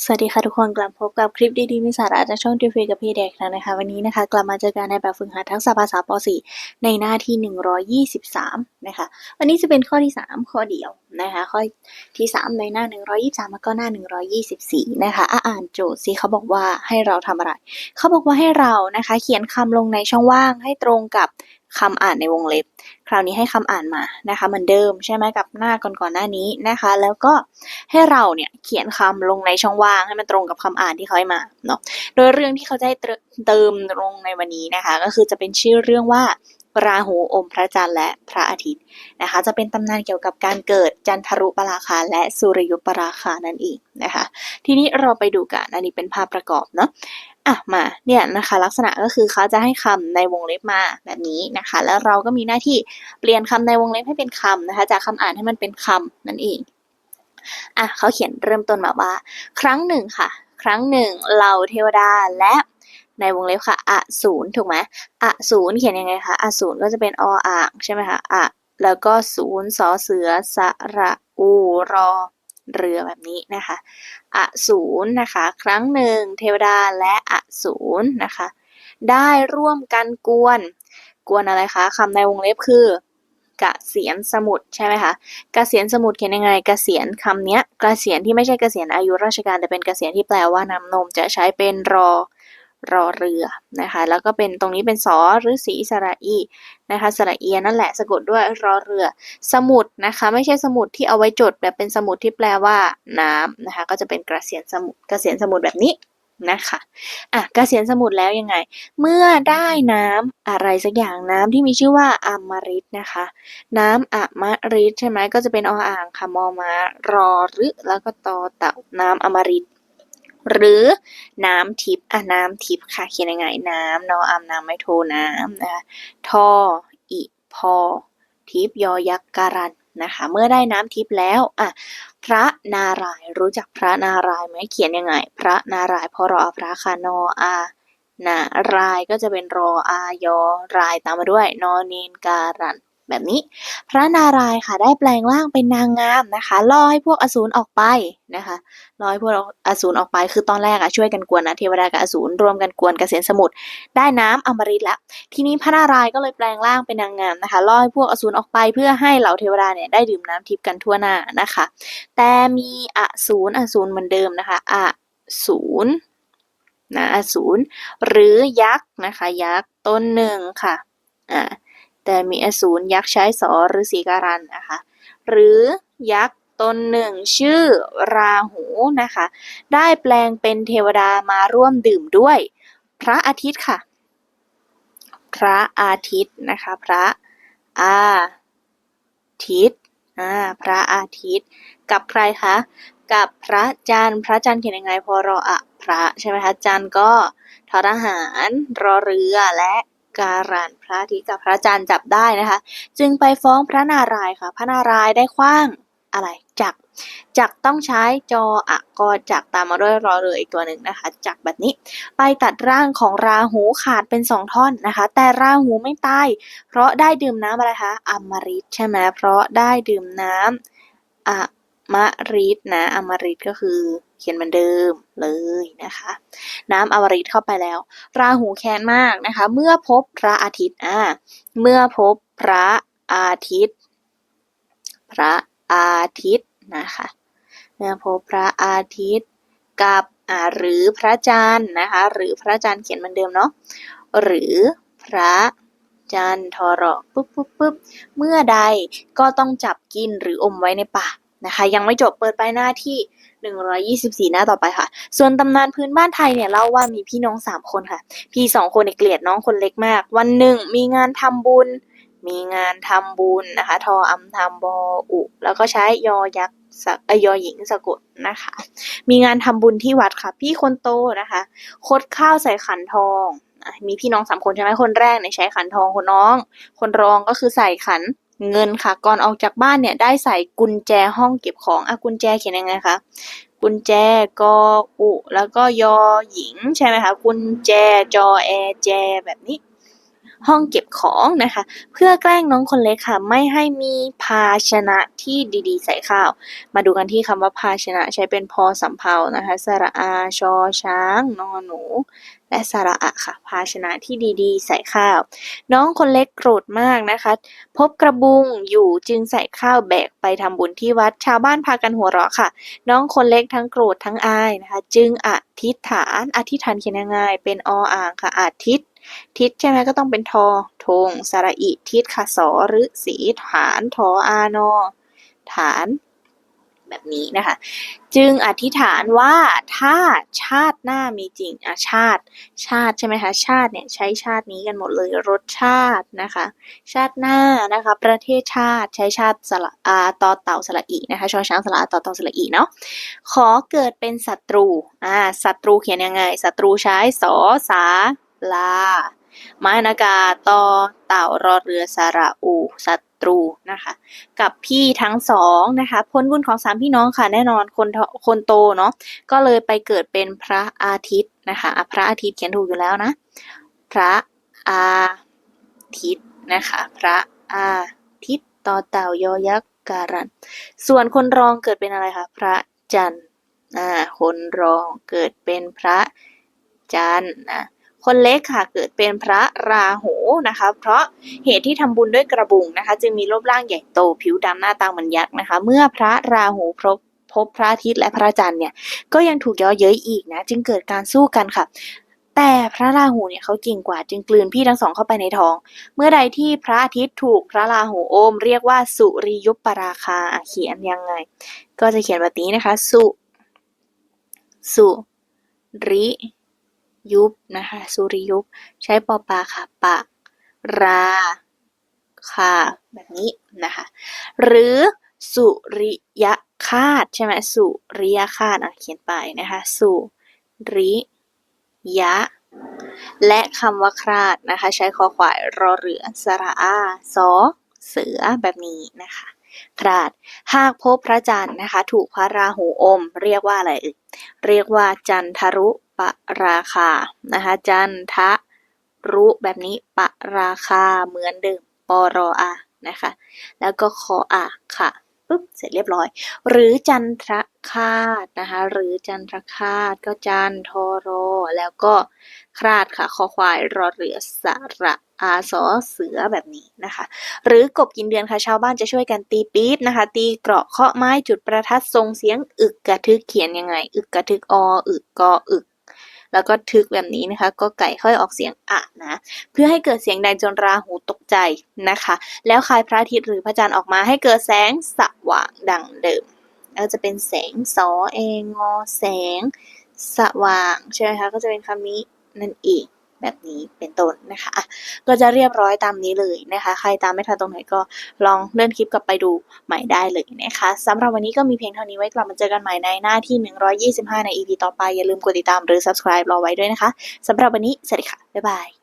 สวัสดีค่ะทุกคนกลับพบกับคลิปดีๆมีสาระจากช่องทีวีกับพี่เด็กแล้วนะคะ วันนี้นะคะ กลับมาเจอกันในแบบฝึกหัดทักษะภาษาป .4 ในหน้าที่ 123 นะคะ วันนี้จะเป็นข้อที่ 3 ข้อเดียวนะคะ ข้อที่ 3 ในหน้า 123 แล้วก็หน้า 124 นะคะอะอ่านโจทย์สิเขาบอกว่าให้เราทำอะไร เขาบอกว่าให้เรานะคะ เขียนคำลงในช่องว่างให้ตรงกับ คำอ่านในวงเล็บ คราวนี้ให้คำอ่านมานะคะเหมือนเดิมใช่ไหมกับหน้าก่อนๆหน้านี้นะคะ แล้วก็ให้เราเนี่ยเขียนคำลงในช่องว่างให้มันตรงกับคำอ่านที่เขาให้มาเนาะโดยเรื่องที่เขาจะให้เติมลงในวันนี้นะคะ ก็คือจะเป็นชื่อเรื่องว่า ราหูอมพระจันทร์และพระอาทิตย์นะคะ จะเป็นตำนานเกี่ยวกับการเกิดจันทรุปราคาและสุริยุปราคานั่นเองนะคะ ทีนี้เราไปดูกันอันนี้เป็นภาพประกอบเนาะอะมาเนี่ยนะคะลักษณะก็คือเขาจะให้คำในวงเล็บมาแบบนี้นะคะ แล้วเราก็มีหน้าที่เปลี่ยนคำในวงเล็บให้เป็นคำนะคะ จากคำอ่านให้มันเป็นคำนั่นเองอะเขาเขียนเริ่มต้นมาว่า ครั้งหนึ่งค่ะ ครั้งหนึ่งเหล่าเทวดาและ ในวงเล็บค่ะอสูรถูกไหมอสูรเขียนยังไงคะอสูรก็จะเป็นออ่างใช่ไหมคะอะแล้วก็ศูนย์สอเสือสระอูรอเรือแบบนี้นะคะอสูรนะคะ ครั้งหนึ่งเทวดาและอสูรนะคะ ได้ร่วมกันกวน กวนอะไรคะคำในวงเล็บคือกะเสียนสมุทรใช่ไหมคะกะเสียนสมุทรเขียนยังไงกะเสียนคำเนี้ยกะเสียนที่ไม่ใช่กะเสียนอายุราชการแต่เป็นกะเสียนที่แปลว่านำนมจะใช้เป็นรอ รอเรือนะคะ แล้วก็เป็นตรงนี้เป็นสอหรือสีสระอีนะคะสระเอียนั่นแหละสะกดด้วยรอเรือ สมุดนะคะ ไม่ใช่สมุดที่เอาไว้จดแบบเป็นสมุดที่แปลว่าน้ำนะคะ ก็จะเป็นกระเสียนสมุดกระเสียนสมุดแบบนี้นะคะอะกระเสียนสมุดแล้วยังไง เมื่อได้น้ำอะไรสักอย่างน้ำที่มีชื่อว่าอมฤตนะคะ น้ำอมฤตใช่ไหมก็จะเป็นออ่างค่ะมอมารอรึแล้วก็ตอเต่าน้ำอมฤต หรือน้ำทิพย์อะน้ำทิพย์ค่ะเขียนยังไงน้ำนออามน้ำไม่โทน้ำนะคะทออิพอทิพยอยักษ์การันนะคะเมื่อได้น้ำทิพย์แล้วอะพระนารายรู้จักพระนารายไหมเขียนยังไง พระนารายพอรอพระคานออานารายก็จะเป็นรออายอรายตามมาด้วยนอเนนการัน แบบนี้ พระนารายณ์ค่ะได้แปลงร่างเป็นนางงามนะคะล่อให้พวกอสูรออกไปนะคะล่อให้พวกอสูรออกไป คือตอนแรกอะช่วยกันกวนนะเทวดากับอสูรรวมกันกวนกเกษนสมุทรได้น้ำอมฤตแล้วทีนี้พระนารายณ์ก็เลยแปลงร่างเป็นนางงามนะคะล่อให้พวกอสูรออกไปเพื่อให้เหล่าเทวดาเนี่ยได้ดื่มน้ำทิพย์กันทั่วหน้านะคะ แต่มีอสูรอสูรเหมือนเดิมนะคะอสูรนะอสูรหรือยักษ์นะคะ ยักษ์ต้นหนึ่งค่ะอ่า แต่มีอสูรยักษ์ใช้สอหรือสีการันนะคะ หรือยักษ์ตนหนึ่งชื่อราหูนะคะ ได้แปลงเป็นเทวดามาร่วมดื่มด้วย พระอาทิตย์ค่ะ พระอาทิตย์นะคะ พระอาทิตย์อ่าพระอาทิตย์ กับใครคะกับพระจันทร์พระจันทร์เขียนยังไงพอรออะพระใช่ไหมคะจันทร์ก็ทอทหารรอเรือและ การันพระอาทิตย์กับพระจันทร์จับได้นะคะ จึงไปฟ้องพระนารายณ์ค่ะ พระนารายณ์ได้คว้างอะไรจักจักต้องใช้จออะกอจักตามมาด้วยรอเรืออีกตัวหนึ่งนะคะจักแบบนี้ ไปตัดร่างของราหูขาดเป็นสองท่อนนะคะ แต่ราหูไม่ตายเพราะได้ดื่มน้ำอะไรคะอมฤตใช่ไหมเพราะได้ดื่มน้ำอะมฤตนะอมฤตก็คือ เขียนเหมือนเดิมเลยนะคะ น้ำอมฤตเข้าไปแล้ว ราหูแค้นมากนะคะ เมื่อพบพระอาทิตย์อ่าเมื่อพบพระอาทิตย์ พระอาทิตย์นะคะเมื่อพบพระอาทิตย์กับอ่าหรือพระจันทร์นะคะ หรือพระจันทร์เขียนเหมือนเดิมเนาะหรือพระจันทรปุ๊บปุ๊บปุ๊บเมื่อใดก็ต้องจับกินหรืออมไว้ในปากนะคะ ยังไม่จบเปิดไปหน้าที่ 124 หน้าต่อไปค่ะ ส่วนตำนานพื้นบ้านไทยเนี่ยเล่าว่ามีพี่น้อง 3 คนค่ะ พี่สองคนเนี่ยเกลียดน้องคนเล็กมาก วันหนึ่งมีงานทำบุญ มีงานทำบุญนะคะ ทออำทำบออุ แล้วก็ใช้ยอยักษ์สะเอยอหญิงสะกดนะคะ มีงานทำบุญที่วัดค่ะ พี่คนโตนะคะ คดข้าวใส่ขันทองมีพี่น้องสามคนใช่ไหมคนแรกเนี่ยใช้ขันทองคนน้อง คนรองก็คือใส่ขัน เงินค่ะ ก่อนออกจากบ้านเนี่ยได้ใส่กุญแจห้องเก็บของอะกุญแจเขียนยังไงคะกุญแจกออุแล้วก็ยอหญิงใช่ไหมคะกุญแจจอแอแจแบบนี้ ห้องเก็บของนะคะ เพื่อแกล้งน้องคนเล็กค่ะ ไม่ให้มีภาชนะที่ดีๆ ใส่ข้าว มาดูกันที่คำว่าภาชนะใช้เป็นพอสำเพานะคะ สระอาชอช้างนอหนู และสระอะค่ะ ภาชนะที่ดีๆ ใส่ข้าว น้องคนเล็กโกรธมากนะคะ พบกระบุงอยู่จึงใส่ข้าวแบกไปทำบุญที่วัด ชาวบ้านพากันหัวเราะค่ะ น้องคนเล็กทั้งโกรธทั้งอายนะคะ จึงอธิษฐานอธิษฐานเขียนยังไงเป็นออ่างค่ะอาทิตย์ทิศใช่ไหมก็ต้องเป็นทอทงสระอิทิศค่ะสอหรือสีฐานทออานอฐาน แบบนี้นะคะ จึงอธิษฐานว่าถ้าชาติหน้ามีจริงอะชาติ ชาติใช่ไหมคะชาติเนี่ยใช้ชาตินี้กันหมดเลยรสชาตินะคะ ชาติหน้านะคะ ประเทศชาติใช้ชาติสระอาต่อเต่าสระอีนะคะชอช้างสระอาต่อเต่าสระอีเนาะขอเกิดเป็นศัตรูอ่าศัตรูเขียนยังไงศัตรูใช้สอสาลาไม้นากาต่อเต่ารอเรือสระอูศัต รูนะคะ กับพี่ทั้งสองนะคะผลบุญของสามพี่น้องค่ะ แน่นอนคนคนโตเนาะก็เลยไปเกิดเป็นพระอาทิตย์นะคะอะพระอาทิตย์เขียนถูกอยู่แล้วนะ พระอาทิตย์นะคะ พระอาทิตย์ต่อเต่ายอยักษ์การัน ส่วนคนรองเกิดเป็นอะไรคะพระจันทร์อ่าคนรองเกิดเป็นพระจันทร์นะ คนเล็กค่ะเกิดเป็นพระราหูนะคะ เพราะเหตุที่ทำบุญด้วยกระบุงนะคะ จึงมีรูปร่างใหญ่โตผิวดำหน้าตาเหมือนยักษ์นะคะ เมื่อพระราหูพบพบพระอาทิตย์และพระจันทร์เนี่ยก็ยังถูกย่อเย้ยอีกนะ จึงเกิดการสู้กันค่ะ แต่พระราหูเนี่ยเขาเก่งกว่าจึงกลืนพี่ทั้งสองเข้าไปในท้อง เมื่อใดที่พระอาทิตย์ถูกพระราหูโอม เรียกว่าสุริยุปราคาเขียนยังไง ก็จะเขียนแบบนี้นะคะ สุ สุริ ยุปนะคะ สุริยุปใช้ปอปลาค่ะ ปะ ราคาแบบนี้นะคะ หรือสุริยคาตใช่ไหมสุริยคาตอะเขียนไปนะคะ สุริยะ และคำว่าคราดนะคะ ใช้คอควายรอเรือสระอาสอเสือแบบนี้นะคะคราดหากพบพระจันทร์นะคะ ถูกพระราหูอม เรียกว่าอะไรเอ่ยเรียกว่าจันทรุ ราคา นะคะ จันทะรุแบบนี้ปราคาเหมือนเดิมปรออานะคะ แล้วก็คออาค่ะปุ๊บเสร็จเรียบร้อย หรือจันทรคาตนะคะ หรือจันทรคาตก็จันทรอแล้วก็คราดค่ะ คอควายรอเรือสระอาสอเสือแบบนี้นะคะ หรือกบกินเดือนค่ะชาวบ้านจะช่วยกันตีปี๊บนะคะ ตีเกราะเคาะไม้จุดประทัดทรงเสียง อึกกระทึกเขียนยังไง อึกกระทึกออึกกออึก แล้วก็ทึกแบบนี้นะคะ ก็ไก่ค่อยออกเสียงอะนะ เพื่อให้เกิดเสียงดังจนราหูตกใจนะคะ แล้วคายพระอาทิตย์หรือพระจันทร์ออกมาให้เกิดแสงสว่างดังเดิมแล้วจะเป็นแสงสอเองงอแสง สว่างใช่ไหมคะก็จะเป็นคำนี้นั่นเอง แบบนี้เป็นต้นนะคะ ก็จะเรียบร้อยตามนี้เลยนะคะ ใครตามไม่ทันตรงไหนก็ลองเลื่อนคลิปกลับไปดูใหม่ได้เลยนะคะสำหรับวันนี้ก็มีเพียงเท่านี้ไว้กลับมาเจอกันใหม่ในหน้าที่ 125 ใน EP ต่อไปอย่าลืมกดติดตามหรือ subscribe รอไว้ด้วยนะคะสำหรับวันนี้สวัสดีค่ะบ๊ายบาย